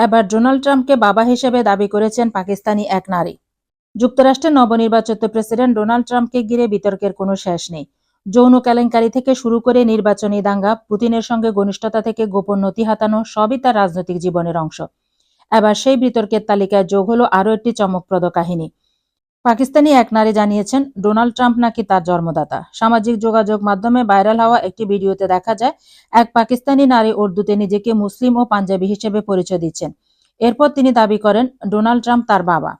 এবার ডোনাল্ড ট্রাম্পকে বাবা হিসেবে দাবি করেছেন পাকিস্তানি এক নারী। যুক্তরাষ্ট্রের নবনির্বাচিত প্রেসিডেন্ট ডোনাল্ড ট্রাম্পকে ঘিরে বিতর্কের কোনো শেষ নেই। যৌন কেলেঙ্কারি থেকে শুরু করে নির্বাচনী দাঙ্গা, পুতিনের সঙ্গে ঘনিষ্ঠতা থেকে গোপন নথি হাতানো, সবই তার রাজনৈতিক জীবনের অংশ। এবার সেই বিতর্কের তালিকায় যোগ হলো আরও একটি চমকপ্রদ কাহিনী। পাকিস্তানি এক নারী জানিয়েছেন, ডোনাল্ড ট্রাম্প নাকি তার জন্মদাতা। সামাজিক যোগাযোগ মাধ্যমে ভাইরাল হওয়া একটি ভিডিওতে দেখা যায়, এক পাকিস্তানি নারী উর্দুতে নিজেকে মুসলিম ও পাঞ্জাবি হিসেবে পরিচয় দিচ্ছেন। এরপর তিনি দাবি করেন, ডোনাল্ড ট্রাম্প তার বাবা।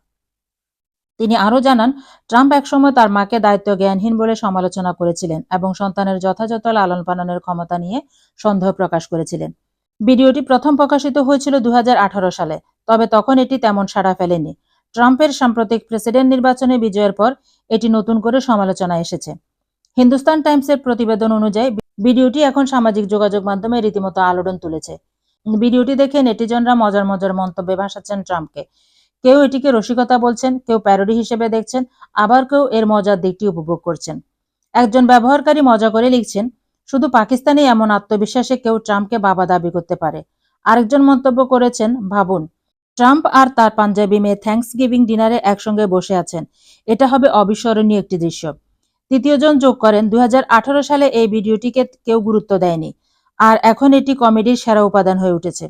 তিনি আরও জানান, ট্রাম্প একসময় তার মাকে দায়িত্ব জ্ঞানহীন বলে সমালোচনা করেছিলেন এবং সন্তানের যথাযথ লালন পালনের ক্ষমতা নিয়ে সন্দেহ প্রকাশ করেছিলেন। ভিডিওটি প্রথম প্রকাশিত হয়েছিল দু হাজার আঠারো সালে, তবে তখন এটি তেমন সাড়া ফেলেনি। ট্রাম্পের সাম্প্রতিক প্রেসিডেন্ট নির্বাচনে বিজয়ের পর এটি নতুন করে সমালোচনা এসেছে। হিন্দুস্তান টাইমসের প্রতিবেদন অনুযায়ী, ভিডিওটি এখন সামাজিক যোগাযোগ মাধ্যমে রীতিমতো আলোড়ন তুলেছে। ভিডিওটি দেখে নেটিজনরা মজার মজার মন্তব্যে ভাসাচ্ছেন ট্রাম্পকে। কেউ এটিকে রসিকতা বলছেন, কেউ প্যারোডি হিসেবে দেখছেন, আবার কেউ এর মজার দিকটি উপভোগ করছেন। একজন ব্যবহারকারী মজা করে লিখছেন, শুধু পাকিস্তানে এমন আত্মবিশ্বাসে কেউ ট্রাম্পকে বাবা দাবি করতে পারে। আরেকজন মন্তব্য করেছেন, ভাবুন ট্রাম্প আর তার পাঞ্জাবি মেয়ে থ্যাঙ্কস গিভিং ডিনারে একসঙ্গে বসে আছেন। এটা হবে অবিস্মরণীয় একটি দৃশ্য। তৃতীয়জন যোগ করেন। দুই হাজার আঠারো সালে এই ভিডিওটিকে কেউ গুরুত্ব দেয়নি। আর এখন এটি কমেডির সেরা উপাদান হয়ে উঠেছে।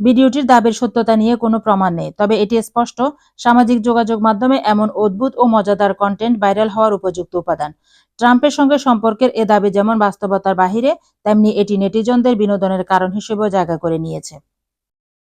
ভিডিওটির দাবির সত্যতা নিয়ে কোনো প্রমাণ নেই, তবে এটি স্পষ্ট। সামাজিক যোগাযোগ মাধ্যমে এমন অদ্ভুত ও মজাদার কন্টেন্ট ভাইরাল হওয়ার উপযুক্ত উপাদান। ট্রাম্পের সঙ্গে সম্পর্কের এ দাবি যেমন বাস্তবতার বাহিরে, তেমনি এটি নেটিজনদের বিনোদনের কারণ হিসেবেও জায়গা করে নিয়েছে।